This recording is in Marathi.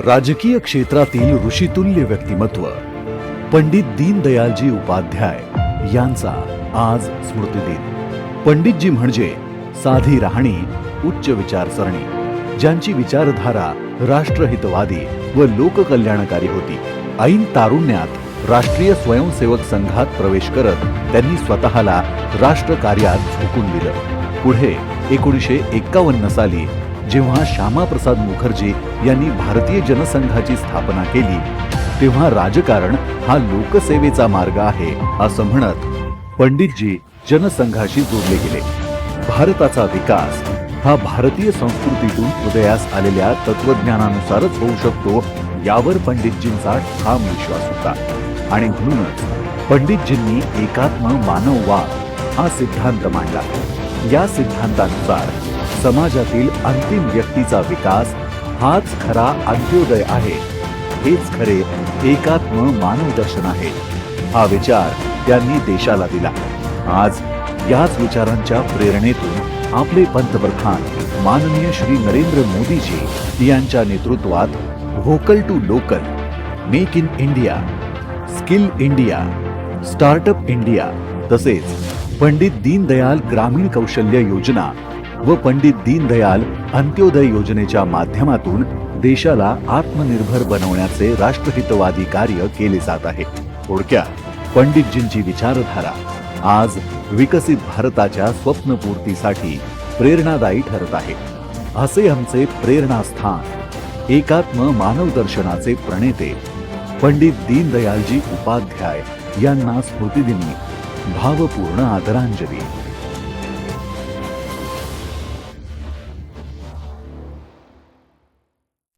राजकीय क्षेत्रातील ऋषितुल्य व्यक्तिमत्व. पंडित दीनदयालजी उपाध्याय यांचा आज स्मृतिदिन. पंडितजी म्हणजे साधी राहणी उच्च विचारसरणी ज्यांची विचारधारा राष्ट्रहितवादी व लोककल्याणकारी होती. ऐन तारुण्यात राष्ट्रीय स्वयंसेवक संघात प्रवेश करत त्यांनी स्वतःला राष्ट्रकार्यात झोकून दिलं. पुढे एकोणीसशे एक्कावन्न साली जेव्हा श्यामाप्रसाद मुखर्जी यांनी भारतीय जनसंघाची स्थापना केली तेव्हा राजकारण हा लोकसेवेचा मार्ग आहे असं म्हणत पंडितजी जनसंघाशी जोडले गेले. भारताचा विकास हा भारतीय संस्कृतीतून उदयास आलेल्या तत्वज्ञानानुसारच होऊ शकतो यावर पंडितजींचा ठाम विश्वास होता. आणि म्हणूनच पंडितजींनी एकात्म मानववाद हा सिद्धांत मांडला. या सिद्धांतानुसार समाजातील अंतिम व्यक्तीचा विकास हाच खरा अंत्योदय आहे. हेच खरे एकात्म मानवदर्शन आहे. हा विचार त्यांनी देशाला दिला. आज याच विचारांच्या प्रेरणेतून आपले पंतप्रधान माननीय श्री नरेंद्र मोदीजी यांच्या नेतृत्वात vocal to local make in India skill India startup India तसेच पंडित दीनदयाल ग्रामीण कौशल्य योजना व पंडित दीनदयाल अंत्योदय योजनेच्या माध्यमातून देशाला आत्मनिर्भर बनवण्याचे राष्ट्रहितवादी कार्य केले जात आहे. थोडक्यात पंडितजींची विचारधारा आज विकसित भारताच्या स्वप्नपूर्तीसाठी प्रेरणादायी ठरत आहे. असे आमचे प्रेरणास्थान एकात्म मानवदर्शनाचे प्रणेते पंडित दीनदयालजी उपाध्याय यांना स्मृतिदिनी भावपूर्ण आदरांजली.